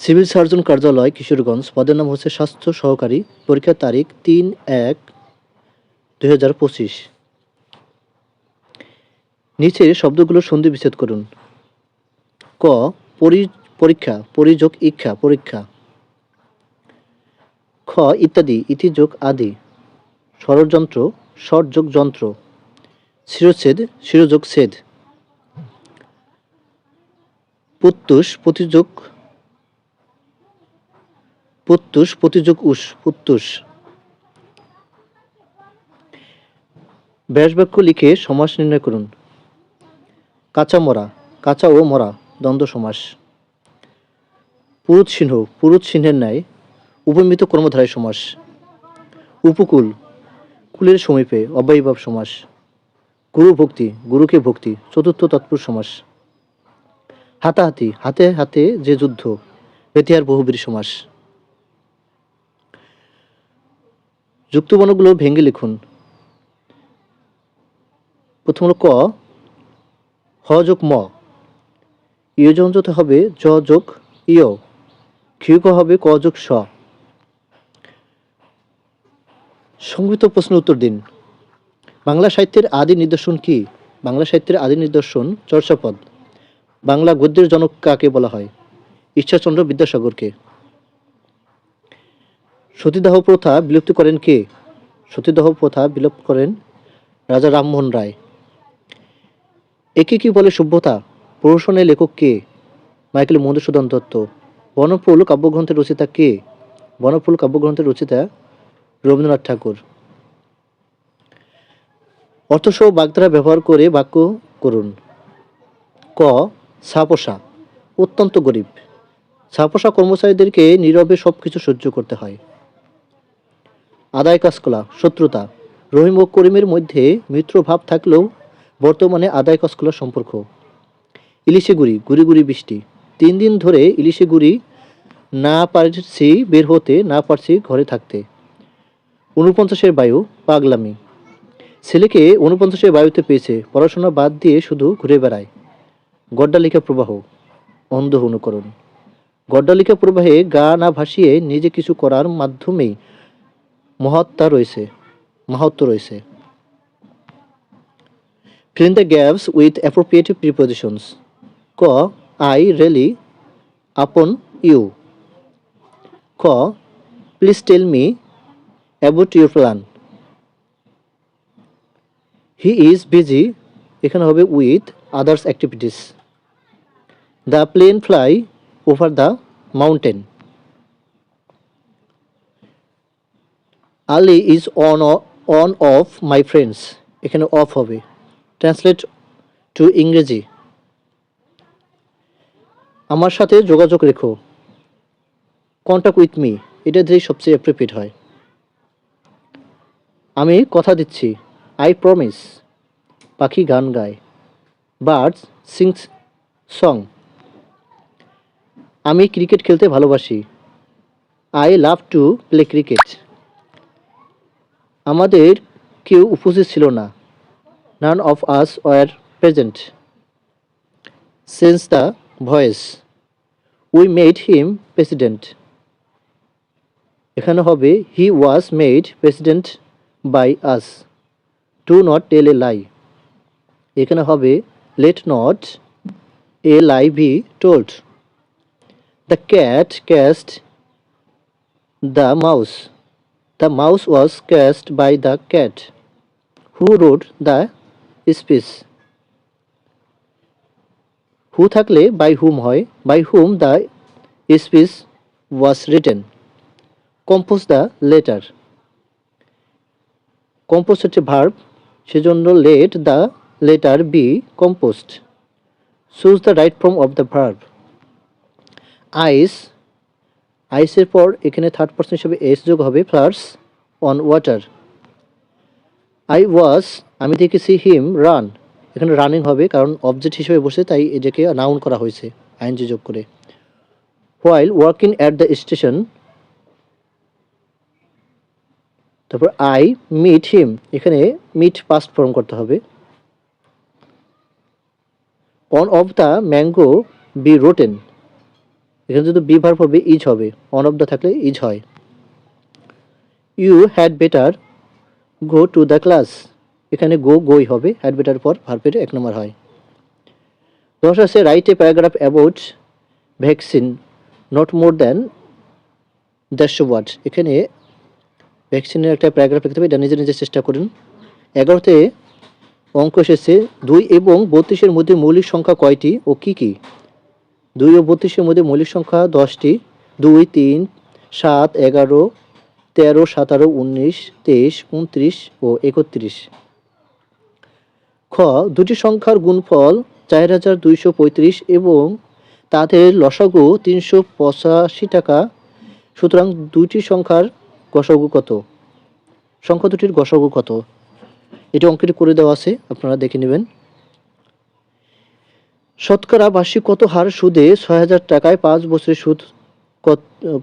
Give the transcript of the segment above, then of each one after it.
Civil surgeon কার্যালয়, কিশোরগঞ্জ। পদের নাম হচ্ছে স্বাস্থ্য সহকারী। পরীক্ষার তারিখ তিন এক দুই নিচে শব্দগুলো সন্ধি বিচ্ছেদ করুন। ক, পরি, পরীক্ষা, পরিযোগ, ইচ্ছা, পরীক্ষা। খ, ইত্যাদি, ইতিযোগ, আদি। ষড়যন্ত্র ষড়যোগ যন্ত্র। শিরচ্ছেদ, শিরোযোগ, ছেদ। প্রত্যুষ, প্রতিযোগ প্রত্যুষ প্রতিযোগ উস প্রত্যুষ ব্যাস বাক্য লিখে সমাস নির্ণয় করুন। কাঁচা মরা, কাঁচা ও মরা, দ্বন্দ্ব সমাস। পুরুত সিংহ, পুরুত সিংহের ন্যায় উপমিত কর্মধারয় সমাস। উপকূল, কুলের সমীপে অব্যয়ীভাব সমাস। গুরু ভক্তি, গুরুকে ভক্তি, চতুর্থ তৎপুরুষ সমাস। হাতাহাতি, হাতে হাতে যে যুদ্ধ, বেতিয়ার বহুবীর সমাস। যুক্তবর্ণগুলো ভেঙে লিখুন। প্রথম হলো ক, হ যোগ ম। ইয় যন্ত্রতে হবে জ যোগ ইয় ক্ষিয়ক হবে ক যোগ স। সংগৃহীত প্রশ্ন উত্তর দিন। বাংলা সাহিত্যের আদি নিদর্শন কি? বাংলা সাহিত্যের আদি নিদর্শন চর্চাপদ। বাংলা গদ্যের জনক কাকে বলা হয়? ঈশ্বরচন্দ্র বিদ্যাসাগরকে। সতীদাহ প্রথা বিলুপ্ত করেন কে? সতীদাহ প্রথা বিলোপ করেন রাজা রামমোহন রায়। একে কি বলে সভ্যতা? প্রহসনের লেখক কে? মাইকেল মধুসূদন দত্ত। বনফুল কাব্যগ্রন্থের রচিতা কে? বনফুল কাব্যগ্রন্থের রচিতা রবীন্দ্রনাথ ঠাকুর। অর্থসহ বাগধারা ব্যবহার করে বাক্য করুন। ক, ছাপোষা। অত্যন্ত গরিব। ছাপোষা কর্মচারীদেরকে নীরবে সব কিছু সহ্য করতে হয়। আদায় কাজ করা শত্রুতা। রহিম ও করিমের মধ্যে মিত্রভাব থাকলেও বর্তমানে আদায় কাজ করার সম্পর্ক। ইলিশে গুড়ি গুড়ি গুড়ি বৃষ্টি। তিন দিন ধরে ইলিশে গুড়ি না পারছি বের হতে, না পারছি ঘরে থাকতে। উনপঞ্চাশের বায়ু, পাগলামি। ছেলেকে উনপঞ্চাশের বায়ুতে পেয়েছে, পড়াশোনা বাদ দিয়ে শুধু ঘুরে বেড়ায়। গড্ডালিকা প্রবাহ, অন্ধ অনুকরণ। গড্ডালিকা প্রবাহে গা না ভাসিয়ে নিজে কিছু করার মাধ্যমেই মহত্তা রয়েছে মাহাত্ম রয়েছে in the gaps with appropriate prepositions ক I really upon you ক please tell me about your plan he is busy এখানে হবে with others activities the plane fly over the mountain Ali is on one of my friends এখানে of হবে। Translate to ইংরেজি। আমার সাথে যোগাযোগ রেখো। কন্ট্যাক্ট উইথ মি এটা দিয়েই সবচেয়ে অ্যাপ্রোপ্রিয়েট হয়। আমি কথা দিচ্ছি। আই প্রমিস পাখি গান গায়। বার্ডস সিংস সং আমি ক্রিকেট খেলতে ভালোবাসি। I love to play cricket আমাদের কেউ উপস্থিত ছিল না। None of us were present sense the voice we made him president এখানে হবে he was made president by us do not tell a lie এখানে হবে let not a lie be told the cat cast the mouse the mouse was cast by the cat who wrote the speech who থাকলে by whom হয়? By whom the speech was written compose the letter compose হচ্ছে verb সেজন্য let the letter be composed choose the right form of the verb ice আইসের পর এখানে third person হিসেবে S যোগ হবে plus on water I was আমি দেখেছি him run এখানে রানিং হবে কারণ অবজেক্ট হিসেবে বসে তাই এটাকে নাউন করা হয়েছে আইনজি যোগ করে। While working at the station তারপর আই মিট হিম এখানে মিট পাস্ট ফর্ম করতে হবে। One of the mango be rotten এখানে যদি বি ভার্ব হবে ইজ হবে অন অফ দ্য থাকলে ইজ হয়। You had better go to the class এখানে গো গোই হবে হ্যাড বেটার পর ভার্বের এক নম্বর হয়। দশ আছে write a paragraph about vaccine not more than দেড়শো ওয়ার্ড এখানে ভ্যাকসিনের একটা প্যারাগ্রাফ লিখতে হবে, এটা নিজে নিজে চেষ্টা করুন। এগারোতে অঙ্ক এসেছে, দুই এবং বত্রিশের মধ্যে মৌলিক সংখ্যা কয়টি ও কি কি? দুই ও বত্রিশের মধ্যে মৌলিক সংখ্যা দশটি। দুই, তিন, সাত, এগারো, তেরো, সতেরো, উনিশ, তেইশ, উনত্রিশ ও একত্রিশ। খ, দুটি সংখ্যার গুণফল চার হাজার দুইশো পঁয়ত্রিশ এবং তাদের লসাগু তিনশো পঁচাশি টাকা। সুতরাং দুইটি সংখ্যার গসাগু কত? সংখ্যা দুটির গসাগু কত? এটি অঙ্কটি করে দেওয়া আছে, আপনারা দেখে নেবেন। শতকরা বার্ষিক কত হার সুদে ছয় হাজার টাকায় পাঁচ বছরের সুদ কত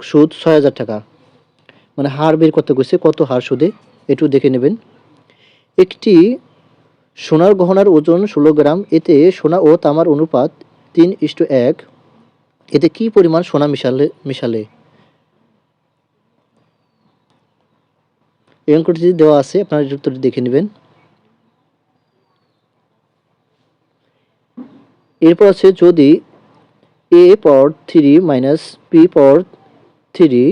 সুদ ছয় হাজার টাকা? মানে হার বের করতে গেছে, কত হার সুদে? একটু দেখে নেবেন। একটি সোনার গহনার ওজন ষোলো গ্রাম, এতে সোনা ও তামার অনুপাত তিন ইস্টু এক। এতে কি পরিমাণ সোনা মিশালে মিশালে? এই অঙ্কটি দেওয়া আছে, আপনারা উত্তরটি দেখে নেবেন। এরপর আছে যদি a power three minus p power three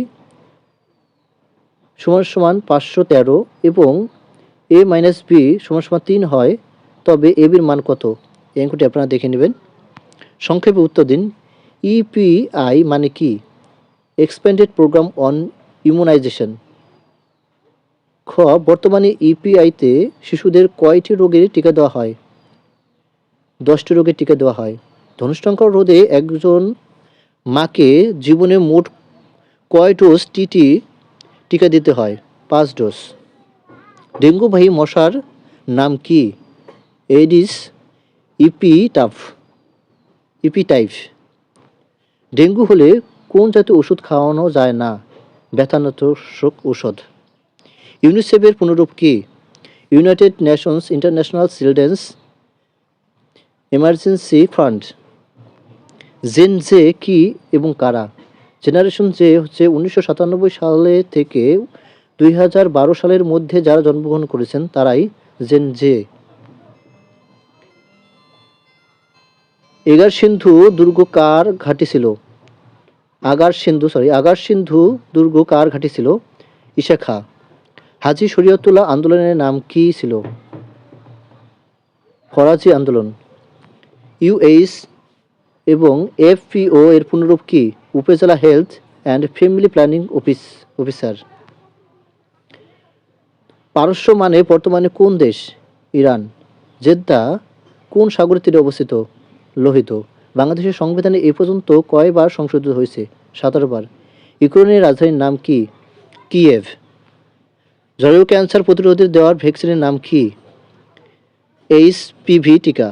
সমান সমান পাঁচশো তেরো এবং এ মাইনাস বি সমান সমান তিন হয়, তবে এ বির মান কত? এই অঙ্কটি আপনারা দেখে নেবেন। সংক্ষেপে উত্তর দিন। ইপিআই মানে কি? এক্সপেন্ডেড প্রোগ্রাম অন ইমিউনাইজেশন খ, বর্তমানে ইপিআইতে শিশুদের কয়টি রোগের টিকা দেওয়া হয়? দশটি রোগের টিকা দেওয়া হয়। ধনুষ্টঙ্কর রোধে একজন মাকে জীবনে মোট কয় ডোজ টিটি টিকা দিতে হয়? পাঁচ ডোজ। ডেঙ্গুবাহী মশার নাম কি? এডিস ইপিটাফ, ইপিটাইফ। ডেঙ্গু হলে কোন জাতীয় ওষুধ খাওয়ানো যায় না? ব্যথানাশক ঔষধ। ইউনিসেফের পুনরূপ কি? United Nations International Children's Emergency Fund gen J কি এবং কারা? জেনারেশন জে হচ্ছে উনিশশো সাতানব্বই সালে থেকে দুই হাজার বারো সালের মধ্যে যারা জন্মগ্রহণ করেছেন, তারাই জেন জে এগার সিন্ধু দুর্গ কার ঘাটি ছিল? আগার সিন্ধু সরি আগার সিন্ধু দুর্গ কার ঘাঁটি ছিল? ইশাখা। হাজি শরীয়তুল্লাহ আন্দোলনের নাম কি ছিল? ফরাজি আন্দোলন। ইউএইচ এবং এফপিও এর পুনরূপ কি? Upazila health and family planning office officer পারস্য মানে বর্তমানে কোন দেশ? ইরান। জেদ্দা কোন সাগরের তীরে অবস্থিত? লোহিত। বাংলাদেশের সংবিধানে এ পর্যন্ত কয়বার সংশোধিত হয়েছে? সতেরো বার ইউক্রেনের রাজধানীর নাম কি? কিয়েভ। জরায়ু ক্যান্সার প্রতিরোধের দেওয়ার ভ্যাকসিনের নাম কি? এইচ পিভি টিকা।